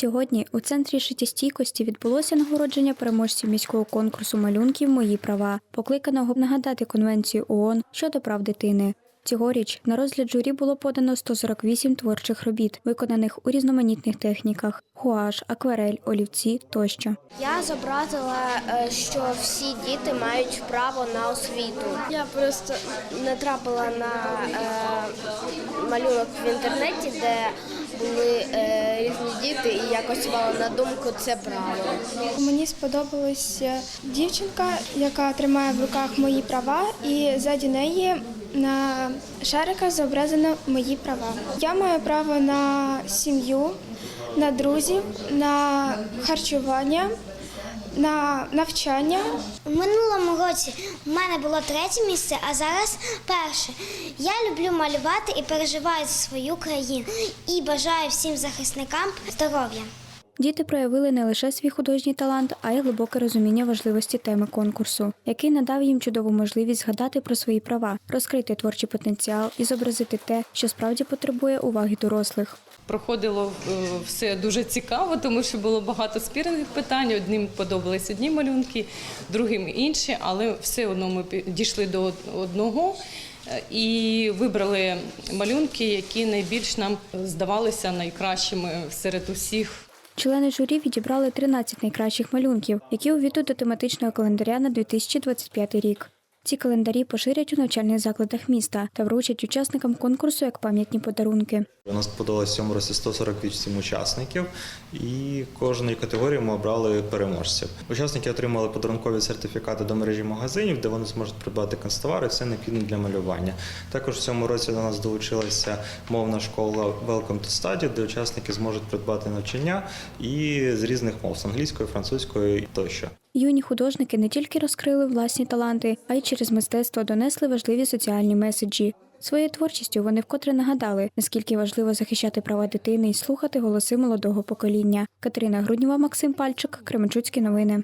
Сьогодні у центрі життєстійкості відбулося нагородження переможців міського конкурсу малюнків Мої права, покликаного нагадати конвенцію ООН щодо прав дитини. Цьогоріч на розгляд журі було подано 148 творчих робіт, виконаних у різноманітних техніках: гуаш, акварель, олівці тощо. Я зобразила, е, що всі діти мають право на освіту. Я просто натрапила на е, малюнок в інтернеті, де були е, різні діти, і якось мала на думку це право. Мені сподобалася дівчинка, яка тримає в руках мої права, і ззаді неї на шариках зображено мої права. Я маю право на сім'ю, на друзів, на харчування, на навчання. У минулому році в мене було третє місце, а зараз перше. Я люблю малювати і переживаю за свою країну і бажаю всім захисникам здоров'я. Діти проявили не лише свій художній талант, а й глибоке розуміння важливості теми конкурсу, який надав їм чудову можливість згадати про свої права, розкрити творчий потенціал і зобразити те, що справді потребує уваги дорослих. Проходило е, все дуже цікаво, тому що було багато спірних питань. Одним подобались одні малюнки, другим інші, але все одно ми дійшли до одного е, і вибрали малюнки, які найбільш нам здавалися найкращими серед усіх. Члени журі відібрали 13 найкращих малюнків, які увійдуть до тематичного календаря на 2025 рік. Ці календарі поширять у навчальних закладах міста та вручать учасникам конкурсу як пам'ятні подарунки. У нас подалося в цьому році 148 учасників, і кожної категорії ми обрали переможців. Учасники отримали подарункові сертифікати до мережі магазинів, де вони зможуть придбати канцтовари, все необхідне для малювання. Також в цьому році до нас долучилася мовна школа Welcome to Study, де учасники зможуть придбати навчання і з різних мов з англійської, французької тощо. Юні художники не тільки розкрили власні таланти, а й через мистецтво донесли важливі соціальні меседжі. Своєю творчістю вони вкотре нагадали, наскільки важливо захищати права дитини і слухати голоси молодого покоління. Катерина Груднєва, Максим Пальчик, Кременчуцькі новини.